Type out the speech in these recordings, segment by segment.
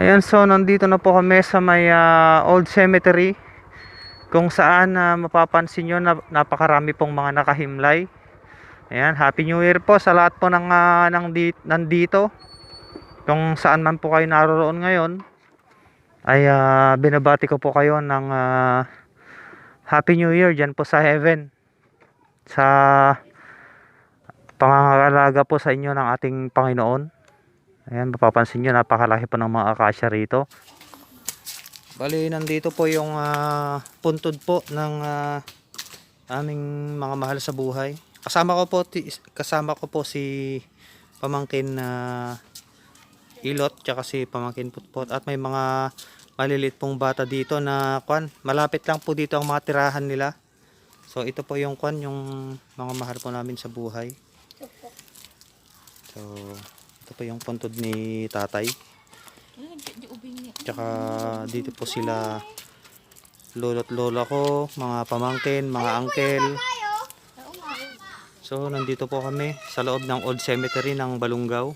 Ayan, so nandito na po kami sa may ah, old cemetery kung saan na mapapansin nyo na napakarami pong mga nakahimlay. Ayan, Happy New Year po sa lahat po ng, ah, ng di- nandito. Kung saan man po kayo naroon ngayon, ay ah, binabati ko po kayo ng ah, Happy New Year dyan po sa heaven. Sa pangangalaga po sa inyo ng ating Panginoon. Ayan, mapapansin nyo, napakalaki po ng mga akasya rito. Bali, nandito po yung ah, puntod po ng ah, aming mga mahal sa buhay. Kasama ko po, kasama ko po si pamangkin na Ilot, tsaka si pamangkin Putpot. At may mga malilit pong bata dito na kwan. Malapit lang po dito ang mga tirahan nila. So, ito po yung kwan, yung mga mahal po namin sa buhay. So, ito po yung puntod ni tatay. Tsaka dito po sila lolo't lola ko, mga pamangkin, mga uncle. So, nandito po kami sa loob ng old cemetery ng Balungaw.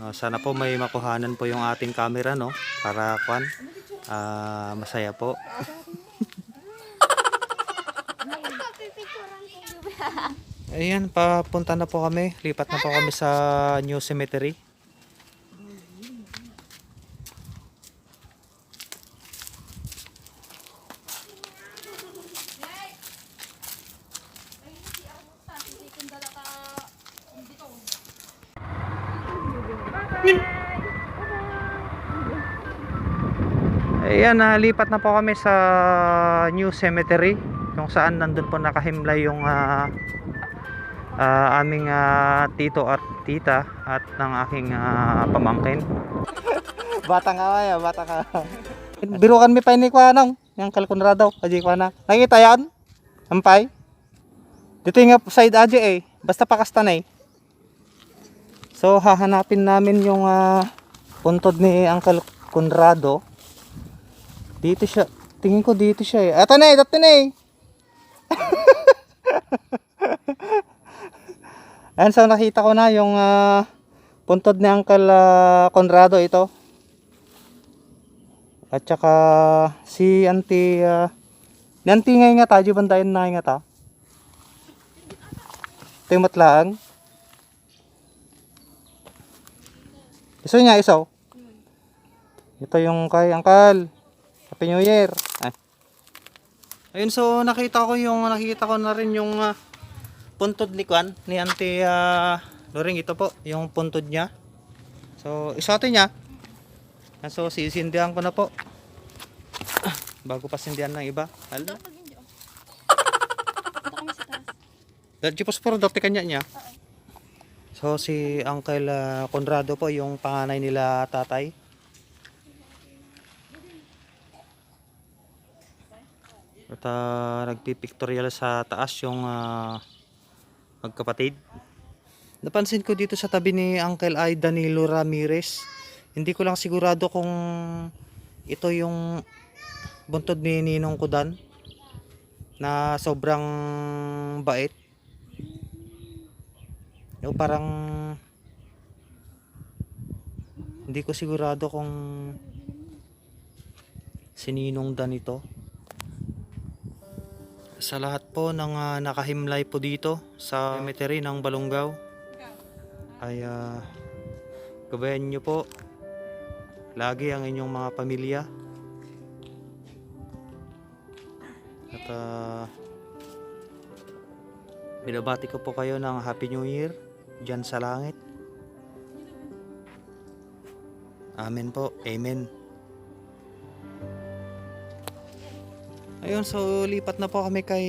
Ah, sana po may makuhanan po yung ating camera, no? Para kwan, ah, masaya po. Ayan, papunta na po kami. Lipat na po kami sa new cemetery. Ayan, nalipat na po kami sa new cemetery kung saan nandun po nakahimlay yung ah, ah, aming ah, tito at tita at ng aking ah, pamangkin. bata nga kaya, bata ka. Birukan mi pa ni Kwanong, yung kalkunrado, kaji Kwana. Nakita yan? Ampay? Dito yung side adyo eh, basta pakasta na eh. So hahanapin namin yung ah, puntod ni Uncle Conrado. Dito siya. Tingin ko dito siya eh. Ato na eh, dito na eh. Ayan, so nakita ko na yung ah, puntod ni Uncle ah, Conrado ito. At saka si Auntie uh, ni Auntie ngay nga ta, di bandayan na nga ta. Ito yung matlaang. Iso niya, iso. Ito yung kay Uncle. Happy New Year. Ay. Ayun, so nakita ko yung nakita ko na rin yung ah, puntod ni Kwan, ni Auntie uh, Loring. Ito po, yung puntod niya. So, isote niya. Yan, So, sisindihan ko na po. Bago pa sindihan ng iba. Hala. Dadyo po sporo dati kanya niya. So, si Uncle ah, Conrado po, yung panganay nila tatay. At uh, nagpipictorial sa taas yung ah, magkapatid. Napansin ko dito sa tabi ni Uncle ay Danilo Ramirez. Hindi ko lang sigurado kung ito yung buntod ni Ninong Kudan na sobrang bait. O parang hindi ko sigurado kung sininong Dan ito. Sa lahat po ng ah, nakahimlay po dito sa cemetery ng Balungaw. Ay ah, gabayan nyo po lagi ang inyong mga pamilya. At ah, binabati ko po kayo ng Happy New Year dyan sa langit. Amen po, Amen Ayun, so lipat na po kami kay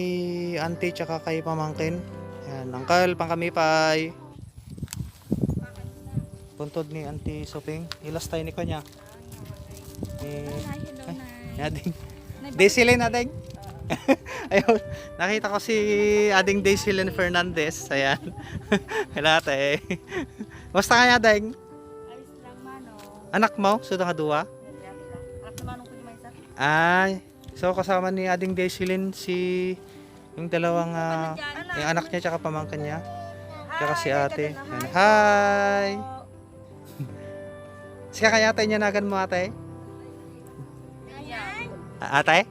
auntie tsaka kay pamangkin. Yan, uncle, pang kami pay. Puntod ni auntie Soping. Ilas tayo ni kanya. Ni, ay, ni Ading. Daisylen, Ading. Ayun, nakita ko si Ading Daisylen Fernandez. Ayan. Kailangan eh. Basta kaya, Ading? Anak mo? Suda ka duwa? Anak na manong ko yung. Ay, so kasama ni Ading Daisylen si yung dalawang ah, yung anak niya tsaka pamangkin niya. Tsaka si ate. Yan. Hi! Siya kaya ate niya nagan mo ate? Ah, ate?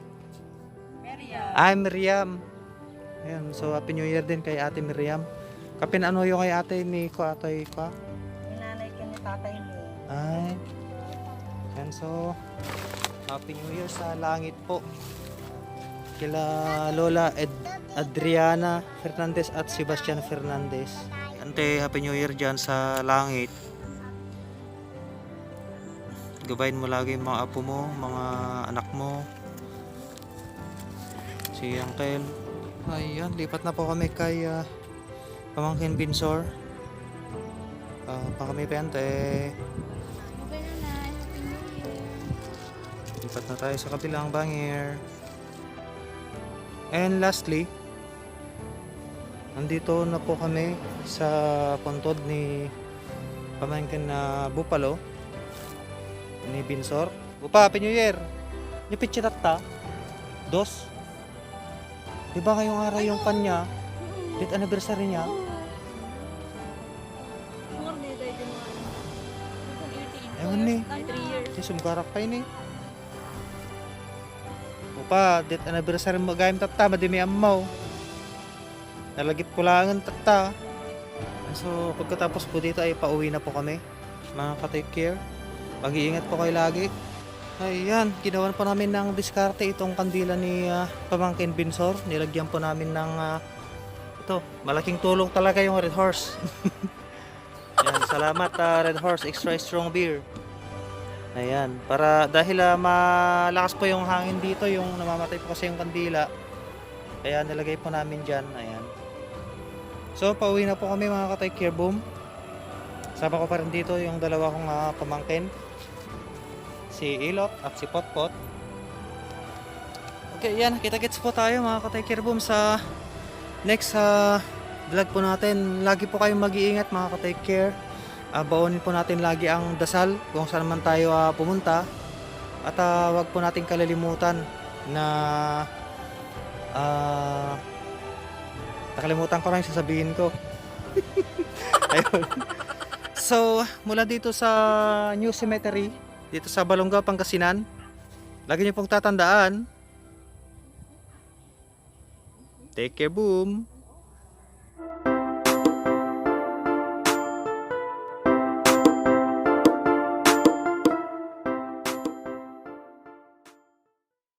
Miriam. Ay, Miriam. Ayan, so Happy New Year din kay ate Miriam. Kapin ano yung kay ate ni ko ate ko? Inanay ka ni tatay mo. Ay. Yan so Happy New Year sa langit po. Kila Lola Ed Adriana Fernandez at Sebastian Fernandez. Ante, Happy New Year dyan sa langit. Gabayin mo lagi mga apo mo, mga anak mo. Si Uncle. Ayan, lipat na po kami kay ah, Pamangkin Binsor. Ah, pa kami pente. Lipat na tayo sa kabilang bangir. And lastly, nandito na po kami sa puntod ni pamangkin na Bupalo ni Binsor. Bupa, Happy New Year! Nipit siya tata. Dos. Di ba ngayong araw yung kanya? Date anniversary niya? Ewan ni. Ay, 3 years. Kasi sumgarak pa yun eh. Upa, date anniversary mo gayam tata, madimi amaw. Nalagip ko langan tata. So, pagkatapos po dito ay pauwi na po kami. Mga ka-take care. Mag-iingat po kayo lagi. Ayan, ginawan po namin ng diskarte itong kandila ni ah, Pamangkin Binsor. Nilagyan po namin ng ah, ito, malaking tulong talaga yung Red Horse. Yan, salamat ah, Red Horse Extra Strong Beer. Ayan, para dahil ah, malakas po yung hangin dito, yung namamatay po kasi yung kandila. Kaya nilagay po namin dyan. Ayan. So, pauwi na po kami mga katay care boom. Sama ko pa rin dito yung dalawa kong ah, pamangkin. Si Ilot at si Potpot. Okay, yan. Kita-kits po tayo mga katay care boom sa next sa vlog po natin. Lagi po kayong mag-iingat mga katay care. Ah, baonin po natin lagi ang dasal kung saan man tayo ah, pumunta. At ah, wag po natin kalilimutan na ah nakalimutan ko na yung sasabihin ko. Ayun. So, mula dito sa New Cemetery, dito sa Balonga, Pangasinan, lagi niyo pong tatandaan, take care boom!